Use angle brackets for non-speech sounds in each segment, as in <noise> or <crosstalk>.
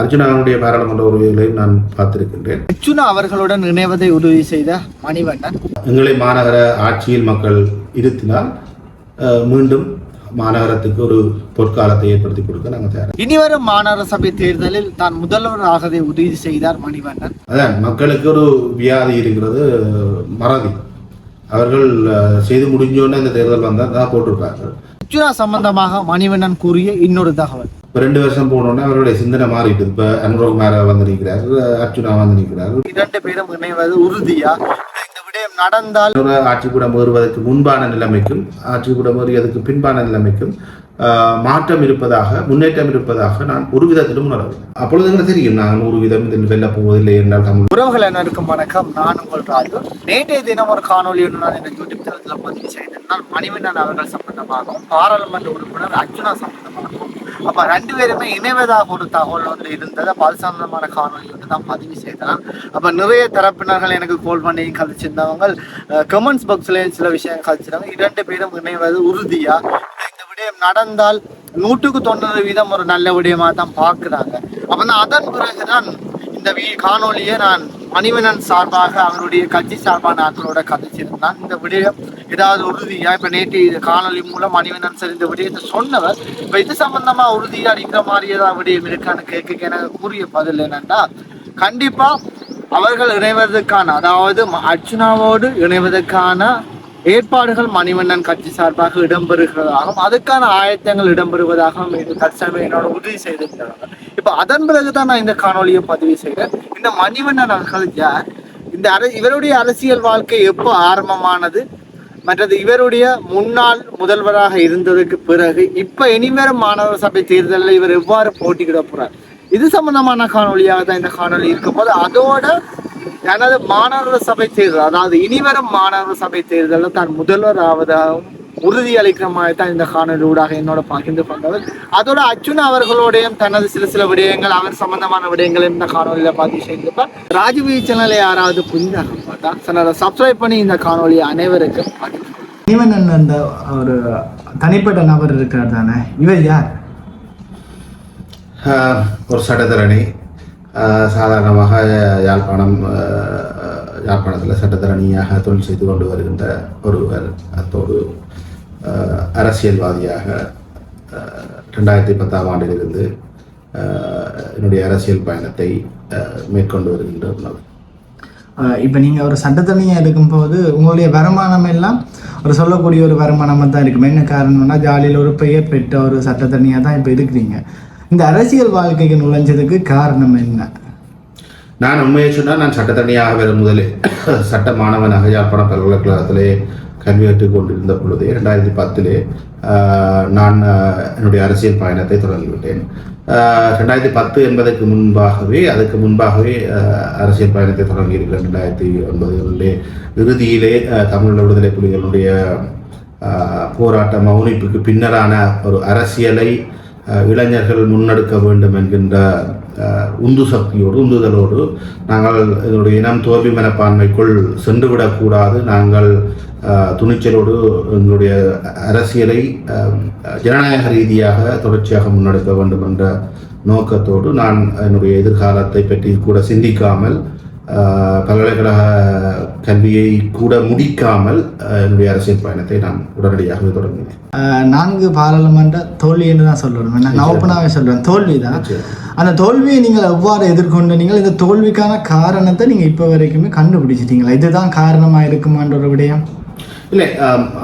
அர்ஜுனாவுடைய பாராளுமன்ற உறவுகளையும் நான் பார்த்திருக்கின்றேன். அர்ச்சுனா அவர்களுடன் இணைவதை உறுதி செய்த மணிவண்ணன். எங்களை மாநகர ஆட்சியில் மக்கள் இருத்தினால் மீண்டும் மாநகரத்துக்கு ஒரு பொற்காலத்தை ஏற்படுத்தி கொடுக்க நாங்கள் தயார் இனிவரும் மாநகர சபை தேர்தலில் தான் முதல்வர் ஆகதை உறுதி செய்தார் மணிவண்ணன். அதான் மக்களுக்கு ஒரு வியாதி இருக்கிறது மறதி. அவர்கள் செய்து முடிஞ்சோன்னே இந்த தேர்தல் வந்தால் தான் போட்டிருக்காங்க அர்ச்சுனா சம்பந்தமாக மணிவண்ணன் கூறிய இன்னொரு தகவல். இப்போ ரெண்டு வருஷம் போனோன்னே அவருடைய சிந்தனை மாறிட்டு இப்போ அனுரோக் மேர வந்து நிற்கிறார் அர்ஜுனா வந்து நிற்கிறார் இரண்டு பேரும் இணைவது உறுதியா? இந்த விடயம் நடந்தால் இன்னொரு ஆட்சிக்கூடம் ஏறுவதற்கு முன்பான நிலைமைக்கும் ஆட்சிக்கூடம் ஏறியதுக்கு பின்பான நிலைமைக்கும் மாற்றம் இருப்பதாக முன்னேற்றம் இருப்பதாக நான் ஒரு விதத்திலும் உணரவில்லை. அப்பொழுது எனக்கு தெரியும்? நான் ஒரு விதம் இதில் வெல்ல போவதில்லை என்றால் தமிழ் உறவுகள் அனைவருக்கும் வணக்கம். நான் உங்கள் ராஜு. நேற்றைய தினம் ஒரு காணொலி நான் இந்த யூடியூப் தளத்தில் பதிவு செய்திருந்தால் மணிவண்ணன் அவர்கள் சம்பந்தமாகவும் பாராளுமன்ற உறுப்பினர் அர்ஜுனா சம்பந்தமாகவும் அப்ப ரெண்டு பேருமே இணைவதாக ஒரு தகவல் வந்து இருந்தது. அப்ப அது சம்பந்தமான காணொலி வந்து தான் பதிவு செய்தேன் அப்ப நிறைய தரப்பினர்கள் எனக்கு கால் பண்ணி கழிச்சிருந்தவங்க கமெண்ட்ஸ் பாக்ஸ்ல சில விஷயம் கழிச்சிருந்தாங்க இரண்டு பேரும் இணைவது உறுதியா? இந்த விடயம் நடந்தால் நூற்றுக்கு தொண்ணூறு வீதம் ஒரு நல்ல விடயமா தான் பார்க்குறாங்க. அப்போ நான் அதன் பிறகுதான் இந்த வீ காணொலியை நான் மணிவனன் சார்பாக அவருடைய கட்சி சார்பான ஆட்களோட கதைச்சிருந்தான். இந்த விடயம் ஏதாவது உறுதியா? இப்ப நேற்று காணொலி மூலம் மணிவண்ணன் சார் இந்த விடயத்தை சொன்னவர். இப்ப இது சம்பந்தமா உறுதியா அடிக்கிற மாதிரி ஏதாவது விடயம் இருக்கான்னு கேட்க எனக்கு கூறிய பதில் என்னன்னா கண்டிப்பா அவர்கள் இணைவதற்கான அதாவது அர்ச்சனாவோடு இணைவதற்கான ஏற்பாடுகள் மணிவண்ணன் கட்சி சார்பாக இடம்பெறுகிறதாகவும் அதுக்கான ஆயத்தங்கள் இடம்பெறுவதாகவும் இது தற்சமயம் என்னோட உறுதி செய்திருக்கிறாங்க. இப்ப அதன் பிறகுதான் நான் இந்த காணொலியை பதிவு செய்கிறேன். இந்த மணிவண்ணன் அவர்கள் யார்? இந்த அர இவருடைய அரசியல் வாழ்க்கை எப்போ ஆரம்பமானது? மற்றது இவருடைய முன்னாள் முதல்வராக இருந்ததுக்கு பிறகு இப்ப இனிவரும் மாணவர் சபை தேர்தலில் இவர் எவ்வாறு போட்டியிட போறார்? இது சம்பந்தமான காணொலியாக தான் இந்த காணொலி இருக்கும் போது அதோட எனது மாணவர் சபை தேர்தல் அதாவது இனிவரும் மாணவர் சபை தேர்தலில் தான் முதல்வர் ஆவதாகவும் உறுதி அளிக்கிற மாதிரி தான் இந்த காணொலி ஊடாக என்னோட பகிர்ந்து கொண்டவர் அதோட அர்ஜுன் அவர்களோடையும் தனது சில சில விடயங்கள் அவர் சம்பந்தமான விடயங்களையும் இந்த காணொலியில பதிவு செய்திருப்பார் ராஜ்வீ சேனலை யாராவது புரிஞ்சாக பார்த்தா சேனலை சப்ஸ்கிரைப் பண்ணி இந்த காணொலியை அனைவருக்கும் இவன் அந்த ஒரு தனிப்பட்ட நபர் இருக்கார் தானே? இவர் யார்? ஆஹ், ஒரு சட்டத்தரணி. ஆஹ், சாதாரணமாக யாழ்ப்பாணம் யாழ்ப்பாணத்தில் சட்டத்தரணியாக தொழில் செய்து கொண்டு வருகின்ற ஒருவர். அத்தோடு அரசியல்வாதியாக ரெண்டாயிரத்தி பத்தாம் ஆண்டிலிருந்து என்னுடைய அரசியல் பயணத்தை மேற்கொண்டு வருகின்ற ஒரு நபர் இப்போ நீங்கள் ஒரு சட்டத்தனியாக இருக்கும்போது உங்களுடைய வருமானம் எல்லாம் ஒரு சொல்லக்கூடிய ஒரு வருமானமாக தான் இருக்கும். என்ன காரணம்னா ஜாலியில் ஒரு பெயர் பெற்ற ஒரு சட்டத்தனியாக தான் இப்போ இருக்கிறீங்க இந்த அரசியல் வாழ்க்கைக்கு நுழைஞ்சதுக்கு காரணம் என்ன? நான் உண்மையை சொன்னால் நான் சட்டத்தரணியாக வரும் முதலே சட்ட மாணவனாக யாழ்ப்பாண பல்கலைக்கழகத்திலே கல்வி கொண்டிருந்த பொழுதே ரெண்டாயிரத்தி பத்திலே நான் என்னுடைய அரசியல் பயணத்தை தொடங்கிவிட்டேன். ரெண்டாயிரத்தி பத்து என்பதற்கு முன்பாகவே அதுக்கு முன்பாகவே அரசியல் பயணத்தை தொடங்கியிருக்கிறேன் ரெண்டாயிரத்தி ஒன்பதுகளிலே. இறுதியிலே தமிழ் விடுதலை புலிகளுடைய போராட்ட மௌனிப்புக்கு பின்னரான ஒரு அரசியலை இளைஞர்கள் முன்னெடுக்க வேண்டும் என்கின்ற உந்து சக்தியோடு உந்துதலோடு நாங்கள் இதனுடைய இனம் தோல்வி மனப்பான்மைக்குள் சென்றுவிடக்கூடாது. நாங்கள் துணிச்சலோடு எங்களுடைய அரசியலை ஜனநாயக ரீதியாக தொடர்ச்சியாக முன்னெடுக்க வேண்டும் என்ற நோக்கத்தோடு நான் என்னுடைய எதிர்காலத்தை பற்றி கூட சிந்திக்காமல் பல்கலைக்கழக கல்வியை கூட முடிக்காமல் என்னுடைய அரசியல் பயணத்தை நான் உடனடியாகவே தொடங்கினேன் நான்கு பாராளுமன்ற தோல்வின்னு தான் சொல்கிறேன் நான் ஓப்பனாகவே சொல்கிறேன் தோல்வி தான். அந்த தோல்வியை நீங்கள் எவ்வாறு எதிர்கொண்டு நீங்கள் இந்த தோல்விக்கான காரணத்தை நீங்கள் இப்போ வரைக்குமே கண்டுபிடிச்சிட்டீங்களா? இதுதான் காரணமாக இருக்குமான்ற ஒரு விடயம். இல்லை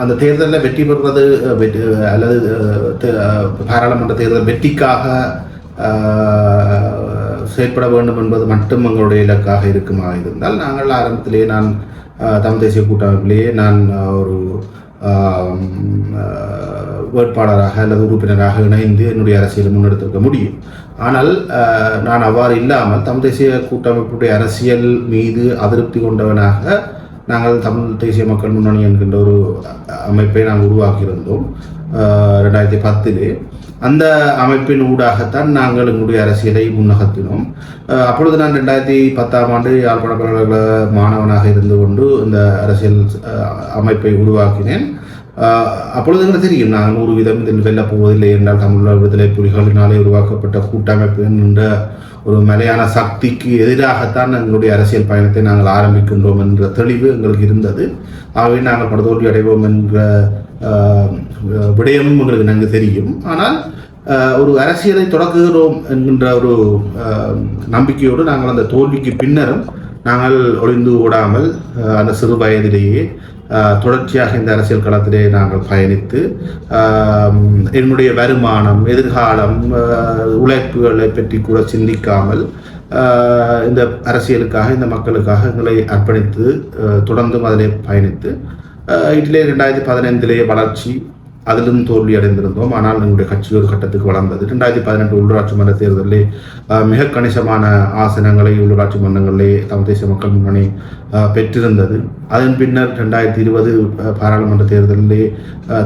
அந்த தேர்தலில் வெற்றி பெறுவது வெற்றி அல்லது பாராளுமன்ற தேர்தல் வெற்றிக்காக செயற்பட வேண்டும் என்பது மட்டும் எங்களுடைய இலக்காக இருக்குமா இருந்தால் நாங்கள் ஆரம்பத்திலேயே நான் தமிழ் தேசிய கூட்டமைப்பிலேயே நான் ஒரு வேட்பாளராக அல்லது உறுப்பினராக இணைந்து என்னுடைய அரசியலை முன்னெடுத்திருக்க முடியும். ஆனால் நான் அவ்வாறு இல்லாமல் தமிழ் தேசிய கூட்டமைப்புடைய அரசியல் மீது அதிருப்தி கொண்டவனாக நாங்கள் தமிழ் தேசிய மக்கள் முன்னணி என்கின்ற ஒரு அமைப்பை நாங்கள் உருவாக்கியிருந்தோம். ரெண்டாயிரத்தி பத்தில். அந்த அமைப்பின் ஊடாகத்தான் நாங்கள் எங்களுடைய அரசியலை முன்னகர்த்தினோம். அப்பொழுது நான் ரெண்டாயிரத்தி பத்தாம் ஆண்டு யாழ்ப்பாண பல்கலைக்கழக மாணவனாக இருந்து கொண்டு இந்த அரசியல் அமைப்பை உருவாக்கினேன். அப்பொழுது எங்களுக்கு தெரியும் நாங்கள் நூறு விதம் இதில் வெல்ல போவதில்லை என்றால் தமிழ் விடுதலை புலிகளினாலே உருவாக்கப்பட்ட கூட்டமைப்பு என்ற ஒரு மலையான சக்திக்கு எதிராகத்தான் எங்களுடைய அரசியல் பயணத்தை நாங்கள் ஆரம்பிக்கின்றோம் என்ற தெளிவு எங்களுக்கு இருந்தது ஆகவே நாங்கள் படுதோல்வி அடைவோம் என்ற விடயமும் எங்களுக்கு நன்கு தெரியும் ஆனால் ஒரு அரசியலை தொடக்குகிறோம் என்கின்ற ஒரு நம்பிக்கையோடு நாங்கள் அந்த தோல்விக்கு பின்னரும் நாங்கள் ஒளிந்து ஓடாமல் அந்த சிறு வயதிலேயே தொடர்ச்சியாக இந்த அரசியல் களத்திலே நாங்கள் பயணித்து என்னுடைய வருமானம் எதிர்காலம் உழைப்புகளை பற்றி கூட சிந்திக்காமல் இந்த அரசியலுக்காக இந்த மக்களுக்காக எங்களை அர்ப்பணித்து தொடர்ந்தும் அதிலே பயணித்து ஆஹ், இதிலே ரெண்டாயிரத்தி பதினைந்திலேயே வளர்ச்சி அதிலும் தோல்வி அடைந்திருந்தோம் ஆனால் எங்களுடைய கட்சி ஒரு கட்டத்துக்கு வளர்ந்தது. ரெண்டாயிரத்தி பதினெட்டு உள்ளூராட்சி மன்ற தேர்தலிலே மிக கணிசமான ஆசனங்களை உள்ளூராட்சி மன்றங்களிலே தமிழ் தேசிய மக்கள் முன்னணி பெற்றிருந்தது. அதன் பின்னர் ரெண்டாயிரத்தி இருபது பாராளுமன்ற தேர்தலிலே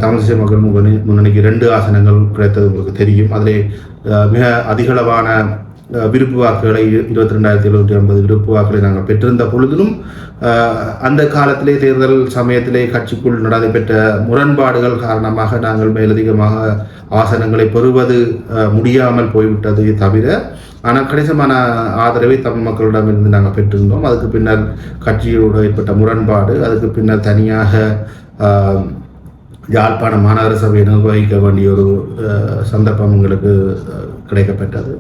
தமிழ் தேசிய மக்கள் முன்னணி முன்னணிக்கு ரெண்டு ஆசனங்கள் கிடைத்தது உங்களுக்கு தெரியும். அதிலே மிக அதிகளவான விருப்பு வாக்குகளை இருபத்தி ரெண்டாயிரத்தி எழுநூற்றி ஐம்பது விருப்பு வாக்குகளை நாங்கள் பெற்றிருந்த பொழுதிலும் அந்த காலத்திலே தேர்தல் சமயத்திலே கட்சிக்குள் நடைபெற்ற முரண்பாடுகள் காரணமாக நாங்கள் மேலதிகமாக ஆசனங்களை பெறுவது முடியாமல் போய்விட்டது தவிர ஆனால் கணிசமான ஆதரவை தமிழ் மக்களிடமிருந்து நாங்கள் பெற்றிருந்தோம். அதுக்கு பின்னர் கட்சியோடு ஏற்பட்ட முரண்பாடு அதுக்கு பின்னர் தனியாக யாழ்ப்பாண மாநகர சபையை நிர்வகிக்க வேண்டிய ஒரு சந்தர்ப்பம் எங்களுக்கு கிடைக்கப்பட்டது கிடைக்கப்பெற்றது.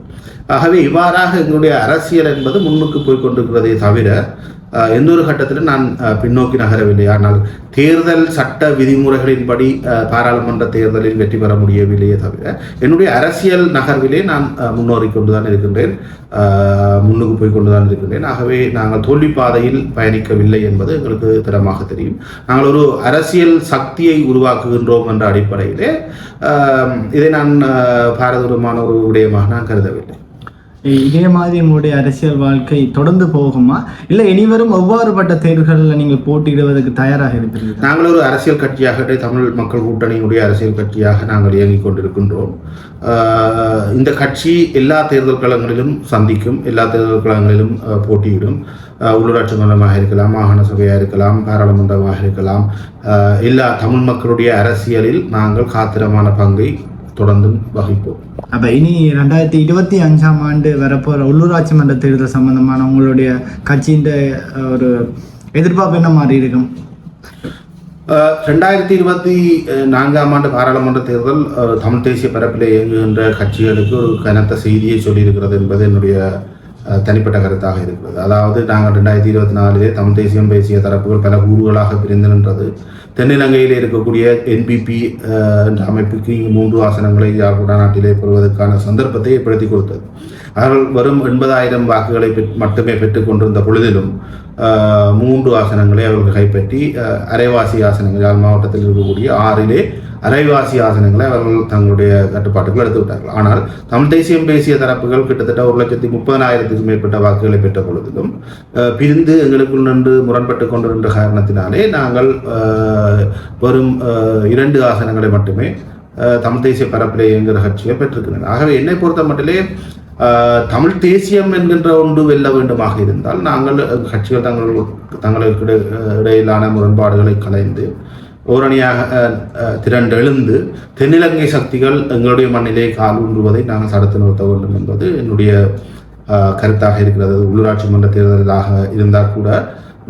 ஆகவே இவ்வாறாக எங்களுடைய அரசியல் என்பது முன்னுக்கு போய்கொண்டிருக்கிறதே தவிர எந்த ஒரு கட்டத்திலும் நான் பின்னோக்கி நகரவில்லை. ஆனால் தேர்தல் சட்ட விதிமுறைகளின்படி பாராளுமன்ற தேர்தலில் வெற்றி பெற முடியவில்லையே தவிர என்னுடைய அரசியல் நகர்விலே நான் முன்னோறி கொண்டுதான் இருக்கின்றேன். முன்னுக்கு போய் கொண்டுதான் இருக்கின்றேன். ஆகவே நாங்கள் தோல்வி பாதையில் பயணிக்கவில்லை என்பது எங்களுக்கு திடமாக தெரியும். நாங்கள் ஒரு அரசியல் சக்தியை உருவாக்குகின்றோம் என்ற அடிப்படையிலே இதை நான் பாரதூரமான ஒரு விடயமாக நான் கருதவில்லை. இதே மாதிரி உங்களுடைய அரசியல் வாழ்க்கை தொடர்ந்து போகுமா? இல்லை இனிவரும் எவ்வாறுபட்ட தேர்தல்களில் நீங்கள் போட்டியிடுவதற்கு தயாராக இருக்கிறீர்கள் நாங்கள் ஒரு அரசியல் கட்சியாக தமிழ் மக்கள் கூட்டணியினுடைய அரசியல் கட்சியாக நாங்கள் இயங்கிக் கொண்டிருக்கின்றோம். இந்த கட்சி எல்லா தேர்தல் களங்களிலும் சந்திக்கும் எல்லா தேர்தல் களங்களிலும் போட்டியிடும். உள்ளூராட்சி மன்றமாக இருக்கலாம் மாகாண சபையாக இருக்கலாம் பாராளுமன்றமாக இருக்கலாம். எல்லா தமிழ் மக்களுடைய அரசியலில் நாங்கள் காத்திரமான பங்கை தொடர்ந்தும் வகிப்போம். அப்போ இனி ரெண்டாயிரத்தி இருபத்தி அஞ்சாம் ஆண்டு வரப்போகிற உள்ளூராட்சி மன்ற தேர்தல் சம்பந்தமான உங்களுடைய கட்சியின் ஒரு எதிர்பார்ப்பு என்ன மாதிரி இருக்கும்? ரெண்டாயிரத்தி இருபத்தி நான்காம் ஆண்டு பாராளுமன்ற தேர்தல் தமிழ் தேசிய பரப்பில் இயங்குகின்ற கட்சிகளுக்கு ஒரு கனத்த செய்தியை சொல்லியிருக்கிறது என்பது என்னுடைய தனிப்பட்ட கருத்தாக இருக்கிறது. அதாவது நாங்கள் ரெண்டாயிரத்தி இருபத்தி நாலிலே தமிழ் தேசியம் பேசிய தரப்புகள் பல கூறுகளாக பிரிந்து நின்றது. தென்னிலங்கையில் இருக்கக்கூடிய என்பிபி என்ற அமைப்புக்கு மூன்று ஆசனங்களை யாழ்ப்பாண நாட்டிலே பெறுவதற்கான சந்தர்ப்பத்தை ஏற்படுத்தி கொடுத்தது. அவர்கள் வரும் எண்பதாயிரம் வாக்குகளை பெற்- மட்டுமே பெற்றுக் கொண்டிருந்த பொழுதிலும் மூன்று ஆசனங்களை அவர்கள் கைப்பற்றி அரைவாசி ஆசனங்கள் யாழ் மாவட்டத்தில் இருக்கக்கூடிய ஆறிலே அரைவாசி ஆசனங்களை அவர்கள் தங்களுடைய கட்டுப்பாட்டுக்கு எடுத்து விட்டார்கள் ஆனால் தமிழ் தேசியம் பேசிய தரப்புகள் கிட்டத்தட்ட ஒரு லட்சத்தி முப்பதனாயிரத்துக்கும் மேற்பட்ட வாக்குகளை பெற்ற பொழுதிலும் பிரிந்து எங்களுக்குள் நின்று முரண்பட்டு கொண்டிருந்த காரணத்தினாலே நாங்கள் வெறும் இரண்டு ஆசனங்களை மட்டுமே தமிழ் தேசிய பரப்பிலே என்கிற கட்சியை பெற்றிருக்கின்றன. ஆகவே என்னை பொறுத்த மட்டிலே தமிழ் தேசியம் என்கின்ற ஒன்று வெல்ல வேண்டுமாக இருந்தால் நாங்கள் கட்சிகள் தங்கள் தங்களுக்கு இடையிலான முரண்பாடுகளை கலைந்து ஓரணியாக திரண்டெழுந்து தென்னிலங்கை சக்திகள் எங்களுடைய மண்ணிலே கால் ஊன்றுவதை நாங்கள் தடுத்து நிறுத்த வேண்டும் என்பது என்னுடைய கருத்தாக இருக்கிறது. உள்ளூராட்சி மன்ற தேர்தலாக இருந்தால் கூட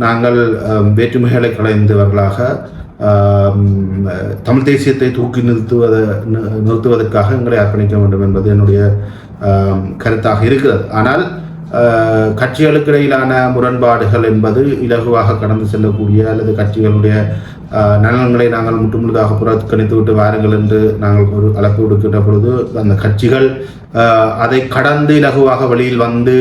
நாங்கள் வேற்றுமைகளை கலைந்தவர்களாக தமிழ் தேசியத்தை தூக்கி நிறுத்துவத நிறுத்துவதற்காக எங்களை அர்ப்பணிக்க வேண்டும் என்பது என்னுடைய கருத்தாக இருக்கிறது. ஆனால் கட்சிகளுக்கு இடையிலான முரண்பாடுகள் என்பது இலகுவாக கடந்து செல்லக்கூடிய அல்லது கட்சிகளுடைய நலன்களை நாங்கள் முற்றுமுழுதாக புறக்கணித்து விட்டு வாருங்கள் என்று நாங்கள் ஒரு அழைப்பு விடுக்கின்ற பொழுது அந்த கட்சிகள் அதை கடந்து இலகுவாக வழியில் வந்து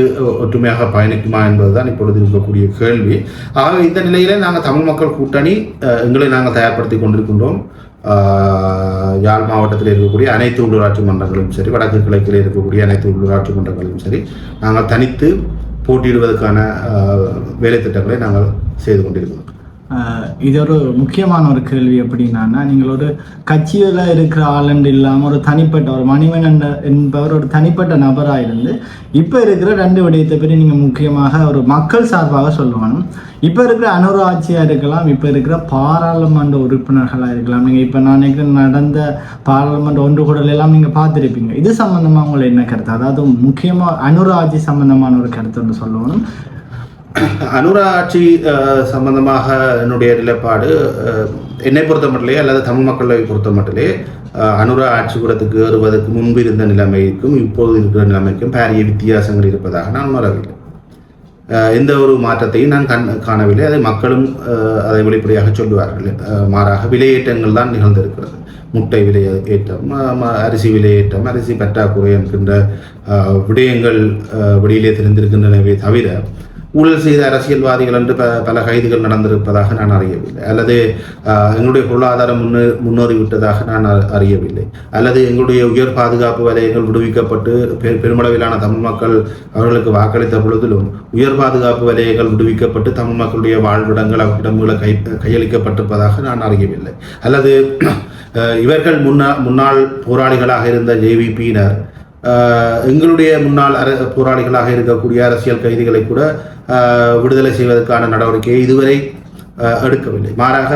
ஒற்றுமையாக பயணிக்குமா என்பதுதான் இப்பொழுது இருக்கக்கூடிய கேள்வி. ஆகவே இந்த நிலையிலே நாங்கள் தமிழ் மக்கள் கூட்டணி எங்களை நாங்கள் தயார்படுத்தி கொண்டிருக்கின்றோம். யாழ் மாவட்டத்தில் இருக்கக்கூடிய அனைத்து உள்ளூராட்சி மன்றங்களும் சரி வடக்கு கிழக்கில் இருக்கக்கூடிய அனைத்து உள்ளூராட்சி மன்றங்களும் சரி நாங்கள் தனித்து போட்டியிடுவதற்கான வேலைத்திட்டங்களை வேலை திட்டங்களை நாங்கள் செய்து கொண்டிருக்கிறோம். இது ஒரு முக்கியமான ஒரு கேள்வி எப்படின்னா நீங்கள் ஒரு கட்சியில் இருக்கிற ஆளுண்டு இல்லாமல் ஒரு தனிப்பட்ட ஒரு மணிவன் என்பவர் ஒரு தனிப்பட்ட நபராக இருந்து இப்போ இருக்கிற ரெண்டு விடயத்தை பற்றி நீங்கள் முக்கியமாக ஒரு மக்கள் சார்பாக சொல்லணும். இப்போ இருக்கிற அனுராட்சியாக இருக்கலாம் இப்போ இருக்கிற பாராளுமன்ற உறுப்பினர்களாக இருக்கலாம். நீங்கள் இப்போ நான் நடந்த பாராளுமன்ற ஒன்று கூடல் எல்லாம் நீங்கள் பார்த்துருப்பீங்க. இது சம்மந்தமாக உங்களை என்ன கருத்து? அதாவது முக்கியமாக அனுராட்சி சம்மந்தமான ஒரு கருத்துன்னு சொல்லணும். அனுராட்சி ஆட்சி சம்பந்தமாக என்னுடைய நிலைப்பாடு என்னை பொறுத்த மட்டிலே அல்லது தமிழ் மக்களை பொறுத்த மட்டிலே அனுரா ஆட்சி கூடத்துக்கு ஏறுவதற்கு முன்பு இருந்த நிலைமைக்கும் இப்போது இருக்கிற நிலைமைக்கும் பாரிய வித்தியாசங்கள் இருப்பதாக நான் உணரவில்லை. எந்த ஒரு மாற்றத்தையும் நான் கண் காணவில்லை. அதை மக்களும் அதை வெளிப்படையாக சொல்லுவார்கள். மாறாக விலையேற்றங்கள் தான் நிகழ்ந்திருக்கிறது. முட்டை விலை ஏற்றம் அரிசி விலையேற்றம் அரிசி பற்றாக்குறை என்கின்ற விடயங்கள் வெளியிலே தெரிந்திருக்கின்றனவே தவிர ஊழல் செய்த அரசியல்வாதிகள் என்று ப பல கைதுகள் நடந்திருப்பதாக நான் அறியவில்லை. அல்லது எங்களுடைய பொருளாதாரம் முன்னே முன்னேறி விட்டதாக நான் அறியவில்லை. அல்லது எங்களுடைய உயர் பாதுகாப்பு வலயங்கள் விடுவிக்கப்பட்டு பெ பெருமளவிலான தமிழ் மக்கள் அவர்களுக்கு வாக்களித்த பொழுதிலும் உயர் பாதுகாப்பு வலயங்கள் விடுவிக்கப்பட்டு தமிழ் மக்களுடைய வாழ்விடங்கள் அவர்களிடங்களை கை கையளிக்கப்பட்டிருப்பதாக நான் அறியவில்லை. அல்லது <clears throat> இவர்கள் முன்னா முன்னாள் போராளிகளாக இருந்த ஜேவிபியினர் எங்களுடைய முன்னாள் அர போராளிகளாக இருக்கக்கூடிய அரசியல் கைதிகளை கூட விடுதலை செய்வதற்கான நடவடிக்கையை இதுவரை அஹ், எடுக்கவில்லை. மாறாக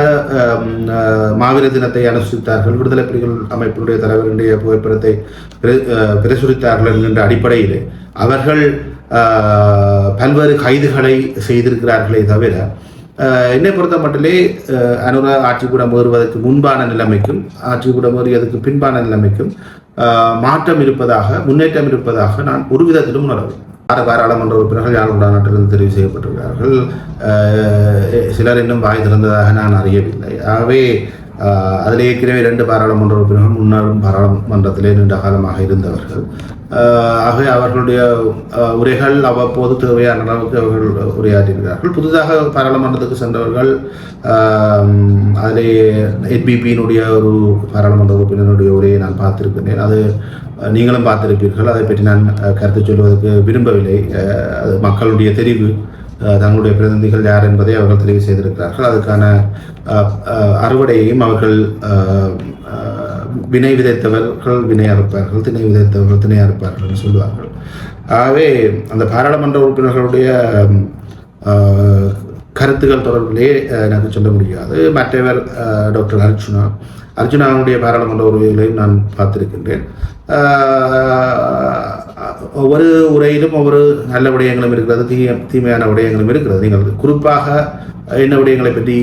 மாவீர தினத்தை அனுசரித்தார்கள். விடுதலை புலிகள் அமைப்பினுடைய தலைவருடைய புகைப்படத்தை பிர- அஹ், பிரசுரித்தார்கள் என்கின்ற அடிப்படையில் அவர்கள் பல்வேறு கைதுகளை செய்திருக்கிறார்களே தவிர என்னை பொறுத்த மட்டிலே அஹ், ஆட்சி ஆட்சிக்கூடம் ஏறுவதற்கு முன்பான நிலைமைக்கும் ஆட்சிக்கூடம் ஏறியதற்கு பின்பான நிலைமைக்கும் மாற்றம் இருப்பதாக முன்னேற்றம் இருப்பதாக நான் ஒரு விதத்திலும் உணரவில்லை. ஆறு பாராளுமன்ற உறுப்பினர்கள் யாழ்ப்பாண நாட்டிலிருந்து தெரிவு செய்யப்பட்டிருக்கிறார்கள் சிலர் இன்னும் வாய் திறந்ததாக நான் அறியவில்லை. ஆகவே அதில் ஏற்கனவே இரண்டு பாராளுமன்ற உறுப்பினர்கள் முன்னாள் பாராளுமன்றத்திலே நீண்ட காலமாக இருந்தவர்கள். ஆகவே அவர்களுடைய உரைகள் அவ்வப்போது தேவையான அளவுக்கு அவர்கள் உரையாற்றியிருக்கிறார்கள். புதிதாக பாராளுமன்றத்துக்கு சென்றவர்கள் அதிலே என்பிபியினுடைய ஒரு பாராளுமன்ற உறுப்பினருடைய உரையை நான் பார்த்திருக்கிறேன் அது நீங்களும் பார்த்திருப்பீர்கள். அதை பற்றி நான் கருத்து சொல்வதற்கு விரும்பவில்லை. அது மக்களுடைய தெரிவு. தங்களுடைய பிரதிநிதிகள் யார் என்பதை அவர்கள் தெரிவு செய்திருக்கிறார்கள். அதுக்கான அறுவடையையும் அவர்கள் வினை விதைத்தவர்கள் வினை அறுப்பார்கள் திணை விதைத்தவர்கள் திணை அறுப்பார்கள் என்று சொல்லுவார்கள். ஆகவே அந்த பாராளுமன்ற உறுப்பினர்களுடைய கருத்துக்கள் தொடர்பிலே எனக்கு சொல்ல முடியாது. மற்றவர் டாக்டர் அர்ஜுனா அர்ஜுனாவுடைய பாராளுமன்ற உரைகளையும் நான் பார்த்திருக்கின்றேன். ஒவ்வொரு உரையிலும் ஒவ்வொரு நல்ல விடயங்களும் இருக்கிறது தீய தீமையான விடயங்களும் இருக்கிறது. நீங்கள் குறிப்பாக என்ன விடயங்களை பற்றி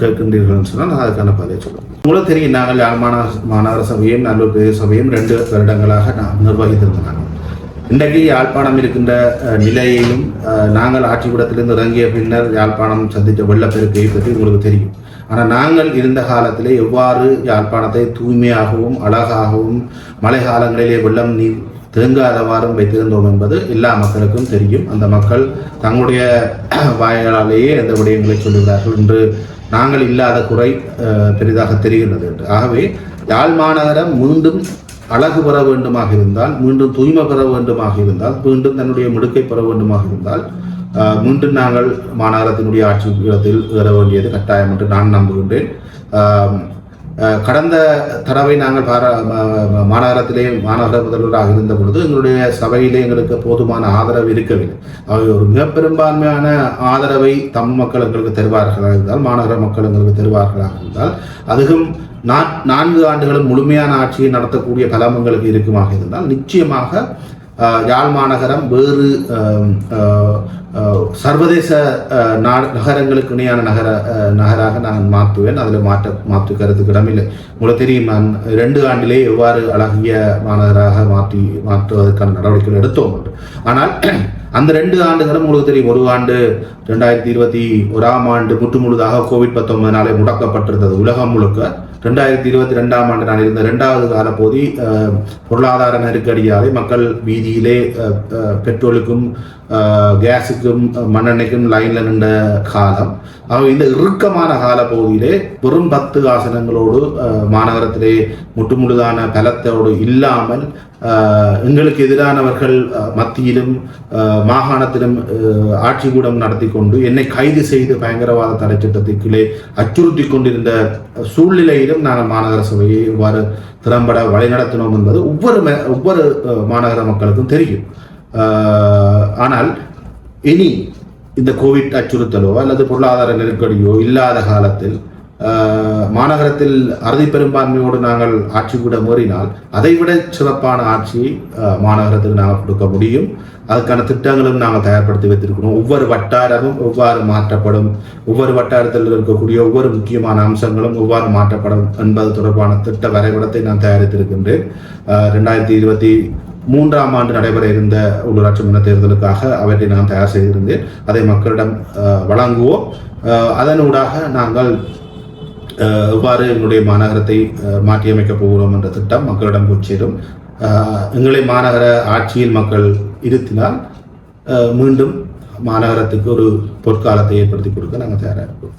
கேட்கின்றீர்கள் கேட்கின்றீர்கள்னு சொன்னால் நான் அதுக்கான பதிலை சொல்லுவேன். உங்களுக்கு தெரியும் நாங்கள் யாழ் மாநகர சபையும் நல்லூர் பிரதேச சபையும் ரெண்டு வருடங்களாக நான் நிர்வகித்திருந்தாங்க இன்றைக்கு யாழ்ப்பாணம் இருக்கின்ற நிலையையும் நாங்கள் ஆட்சிக்கூடத்திலிருந்து இறங்கிய பின்னர் யாழ்ப்பாணம் சந்தித்த வெள்ளப்பெருக்கையை பற்றி உங்களுக்கு தெரியும். ஆனால் நாங்கள் இருந்த காலத்திலே எவ்வாறு யாழ்ப்பாணத்தை தூய்மையாகவும் அழகாகவும் மழை காலங்களிலே வெள்ளம் நீர் தேங்காதவாறும் வைத்திருந்தோம் என்பது எல்லா மக்களுக்கும் தெரியும். அந்த மக்கள் தங்களுடைய <clears throat> வாயாலேயே அந்த விடயங்களை சொல்லுகிறார்கள் என்று நாங்கள் இல்லாத குறை பெரிதாக தெரிகின்றது என்று. ஆகவே யாழ் மாநகரம் மீண்டும் அழகு பெற வேண்டுமாக இருந்தால் மீண்டும் தூய்மை பெற வேண்டுமாக இருந்தால் மீண்டும் தன்னுடைய மிடுக்கை பெற வேண்டுமாக இருந்தால் மீண்டும் நாங்கள் மாநகரத்தினுடைய ஆட்சி இடத்தில் ஏற வேண்டியது கட்டாயம் என்று நான் நம்புகின்றேன். கடந்த தடவை நாங்கள் பாரா மாநகரத்திலே மாநகர முதல்வராக இருந்த பொழுது எங்களுடைய சபையிலே எங்களுக்கு போதுமான ஆதரவு இருக்கவில்லை. அவை ஒரு மிக பெரும்பான்மையான ஆதரவை தம் மக்கள் எங்களுக்கு தருவார்களாக இருந்தால் மாநகர மக்கள் எங்களுக்கு தருவார்களாக இருந்தால் அதுவும் நான் நான்கு ஆண்டுகளும் முழுமையான ஆட்சியை நடத்தக்கூடிய பலம் எங்களுக்கு இருக்குமாக இருந்தால் நிச்சயமாக யாழ் மாநகரம் வேறு சர்வதேச நா- நகரங்களுக்கு இணையான நகர நகராக நான் மாற்றுவேன். அதில் மாற்ற மாற்று கருத்துக்கு இடமில்லை. உங்களுக்கு தெரியும் நான் ரெண்டு ஆண்டிலே எவ்வாறு அழகிய மாநகராக மாற்றி மாற்றுவதற்கான நடவடிக்கைகள் எடுத்தோம். ஆனால் அந்த ரெண்டு ஆண்டுகளும் உங்களுக்கு தெரியும் ஒரு ஆண்டு ரெண்டாயிரத்தி இருபத்தி ஒராம் ஆண்டு முற்று முழுதாக கோவிட் பத்தொன்பதுனாலே முடக்கப்பட்டிருந்தது. உலகம் முழுக்க ரெண்டாயிரத்தி இருபத்தி ரெண்டாம் ஆண்டு நான் இருந்த ரெண்டாவது காலப்போதி பொருளாதார நெருக்கடியாலே மக்கள் வீதியிலே பெட்ரோலுக்கும் கேஸுக்கும் மண்ணெண்ணைக்கும் லைனில் லைன்ல நின்ற காலம் ஆக இந்த இறுக்கமான கால பகுதியிலே வெறும் பத்து ஆசனங்களோடு மாநகரத்திலே முட்டுமுழுதான பலத்தோடு இல்லாமல் எங்களுக்கு எதிரானவர்கள் மத்தியிலும் மாகாணத்திலும் ஆட்சி கூடம் நடத்தி கொண்டு என்னை கைது செய்து பயங்கரவாத தடை சட்டத்திற்குள்ளே அச்சுறுத்தி கொண்டிருந்த சூழ்நிலையிலும் நாங்கள் மாநகர சபையை இவ்வாறு திறம்பட வழிநடத்தினோம் என்பது ஒவ்வொரு ம- ஒவ்வொரு மாநகர மக்களுக்கும் தெரியும் ஆனால் இனி இந்த கோவிட் அச்சுறுத்தலோ அல்லது பொருளாதார நெருக்கடியோ இல்லாத காலத்தில் மாநகரத்தில் அறுதி பெரும்பான்மையோடு நாங்கள் ஆட்சி கூட மீறினால் அதைவிட சிறப்பான ஆட்சி மாநகரத்துக்கு நாங்கள் கொடுக்க முடியும். அதுக்கான திட்டங்களும் நாங்கள் தயார்படுத்தி வைத்திருக்கிறோம். ஒவ்வொரு வட்டாரமும் எவ்வாறு மாற்றப்படும். ஒவ்வொரு வட்டாரத்தில் இருக்கக்கூடிய ஒவ்வொரு முக்கியமான அம்சங்களும் எவ்வாறு மாற்றப்படும் என்பது தொடர்பான திட்ட வரைபடத்தை நான் தயாரித்திருக்கின்றேன். ரெண்டாயிரத்தி இருபத்தி மூன்றாம் ஆண்டு நடைபெற இருந்த உள்ளூராட்சி மன்ற தேர்தலுக்காக அவற்றை நான் தயார் செய்திருந்தேன். அதை மக்களிடம் வழங்குவோம். அதனூடாக நாங்கள் எவ்வாறு எங்களுடைய மாநகரத்தை மாற்றியமைக்கப் போகிறோம் என்ற திட்டம் மக்களிடம் போய் சேரும் எங்களை மாநகர ஆட்சியில் மக்கள் இருத்தினால் மீண்டும் மாநகரத்துக்கு ஒரு பொற்காலத்தை ஏற்படுத்தி கொடுக்க நாங்கள் தயாராக இருக்கோம்.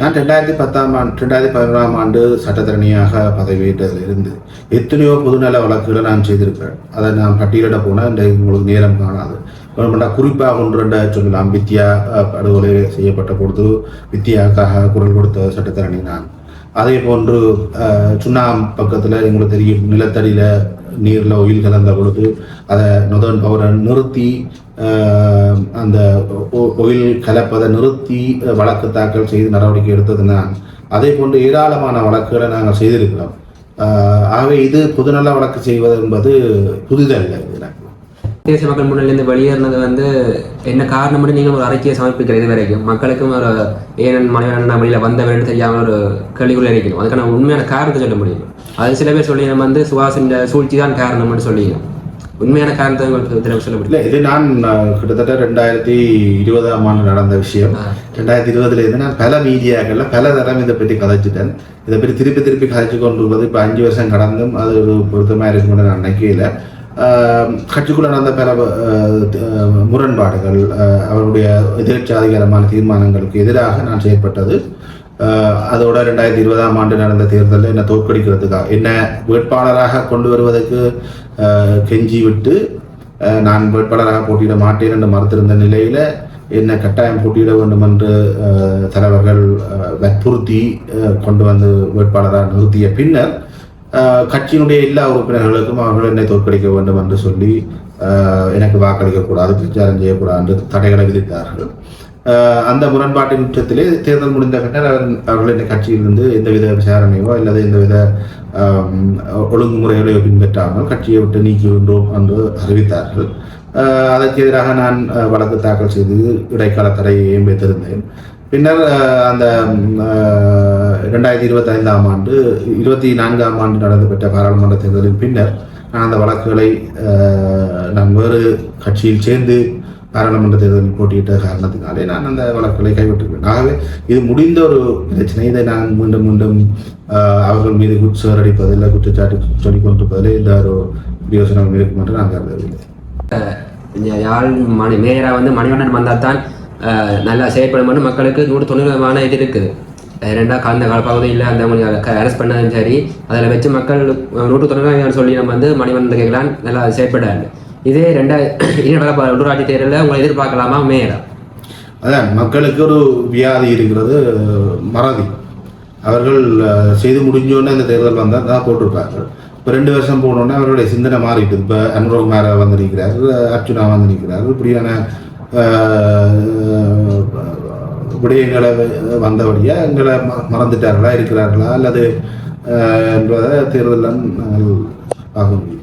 நான் ரெண்டாயிரத்தி பத்தாம் ஆண்டு ரெண்டாயிரத்தி பதினோராம் ஆண்டு சட்டத்தரணியாக பதவியேற்றதில் இருந்து எத்தனையோ பொதுநல வழக்குகளை நான் செய்திருக்கிறேன் அதை நான் பட்டியலிட போனால் இந்த உங்களுக்கு நேரம் காணாது. குறிப்பாக ஒன்று ரெண்ட சொல்லலாம் வித்யா படுகொலை செய்யப்பட்ட பொழுது வித்யாக்காக குரல் கொடுத்த சட்டத்தரணி நான். அதே போன்று சுண்ணாம் பக்கத்தில் எங்களுக்கு தெரியும் நிலத்தடியில் நீரில் ஒயில் கலந்த பொழுது அதை நொதன் பவரை நிறுத்தி அந்த ஒயில் கலப்பதை நிறுத்தி வழக்கு தாக்கல் செய்து நடவடிக்கை எடுத்ததுனால் அதே போன்று ஏராளமான வழக்குகளை நாங்கள் செய்திருக்கிறோம். ஆகவே இது பொதுநல வழக்கு செய்வது என்பது புதிதல்ல. தேசிய மக்கள் முன்னிலிருந்து வெளியேறினது வந்து என்ன காரணம் நீங்கள் ஒரு அறிக்கையை சமர்ப்பிக்கிற இது வரைக்கும். மக்களுக்கும் ஒரு ஏனன் மனைவன் வெளியில் வந்தவன் தெரியாமல் ஒரு கேள்விக்குள்ள இருக்கணும் அதுக்கான உண்மையான காரணத்தை சொல்ல முடியும். அது சில பேர் சொல்லி நம்ம வந்து சுவாசின் சூழ்ச்சி தான் காரணம்னு சொல்லிக்கணும் உண்மையான காரணத்தை சொல்ல முடியும். இல்லை இது நான் கிட்டத்தட்ட ரெண்டாயிரத்தி இருபதாம் ஆண்டு நடந்த விஷயம். ரெண்டாயிரத்தி இருபதுல இருந்து நான் பல மீடியாக்கள்ல பல தரம் இதை பற்றி கதைச்சிட்டேன். இதை பற்றி திருப்பி திருப்பி கதைச்சு கொண்டு இருப்பது இப்போ அஞ்சு வருஷம் கடந்தும் அது ஒரு பொருத்தமாக இருக்கும்னு நான் நினைக்கல கட்சிக்குள்ள நடந்த பல முரண்பாடுகள் அவருடைய எதிர்ச்சாதிகரமான தீர்மானங்களுக்கு எதிராக நான் செயற்பட்டது. அதோட ரெண்டாயிரத்தி இருபதாம் ஆண்டு நடந்த தேர்தலில் என்னை தோற்கடிக்கிறதுக்காக என்ன வேட்பாளராக கொண்டு வருவதற்கு கெஞ்சி விட்டு நான் வேட்பாளராக போட்டியிட மாட்டேன் என்று மறுத்திருந்த நிலையில் என்னை கட்டாயம் போட்டியிட வேண்டும் என்று தலைவர்கள் வற்புறுத்தி கொண்டு வந்து வேட்பாளராக நிறுத்திய பின்னர் கட்சியினுடைய எல்லா உறுப்பினர்களுக்கும் அவர்கள் என்னை தோற்கடிக்க வேண்டும் என்று சொல்லி எனக்கு எனக்கு வாக்களிக்கக்கூடாது பிரச்சாரம் செய்யக்கூடாது என்று தடைகளை விதித்தார்கள். அந்த முரண்பாட்டின் உச்சத்திலே தேர்தல் முடிந்த பின்னர் அவர்கள் இந்த கட்சியிலிருந்து எந்தவித விசாரணையோ அல்லது எந்தவித ஒழுங்குமுறைகளையோ பின்பற்றாமல் கட்சியை விட்டு நீக்கிவின்றோம் என்று அறிவித்தார்கள். அதற்கு எதிராக நான் வழக்கு தாக்கல் செய்து இடைக்கால தடையையும் வைத்திருந்தேன்? பின்னர் அந்த ரெண்டாயிரத்தி இருபத்தி ஐந்தாம் ஆண்டு இருபத்தி நான்காம் ஆண்டு நடந்துபெற்ற பாராளுமன்ற தேர்தலின் பின்னர் நான் அந்த வழக்குகளை நான் வேறு கட்சியில் சேர்ந்து பாராளுமன்ற தேர்தலில் போட்டியிட்ட காரணத்தினாலே நான் அந்த வழக்குகளை கைவிட்டுள்ளேன் ஆகவே இது முடிந்த ஒரு பிரச்சனை. இதை நான் மீண்டும் மீண்டும் அவர்கள் மீது குற்றடிப்பதில் குற்றச்சாட்டு சொல்லிக் கொண்டிருப்பதில் இந்த ஒரு பிரயோசனம் இருக்கும் என்று நான் கருதவில்லை. யாழ் மணி மேயராக வந்து மணிவண்ணன் வந்தால் தான் நல்லா செயல்படும் மக்களுக்கு நூறு தொண்ணூறுமான இது இருக்குது. அஹ் ரெண்டா கலந்த காலப்பகுதியில் அந்த அரெஸ்ட் பண்ணாலும் சரி அதில் வச்சு மக்கள் நூற்று தொண்ணூறு சொல்லி நம்ம வந்து மணிவண்ணன் கேட்கலாம் நல்லா செயற்படாது இதே ரெண்டா இனி உள்ளூராட்சி தேர்தலில் உங்களை எதிர்பார்க்கலாமா மேயரா? அதான் மக்களுக்கு ஒரு வியாதி இருக்கிறது மறதி. அவர்கள் செய்து முடிஞ்சோடனே இந்த தேர்தல் வந்தால் தான் போட்டிருப்பார்கள். இப்போ ரெண்டு வருஷம் போனோடனே அவருடைய சிந்தனை மாறிட்டு இப்போ அனுரோக் மேர வந்து நிற்கிறார் அர்ச்சுனா வந்து நிற்கிறார் இப்படியான விடயங்களை வந்தபடியே எங்களை ம- மறந்துட்டார்களா இருக்கிறார்களா அல்லது என்பதை தேர்தலில் நாங்கள் பார்க்க முடியும்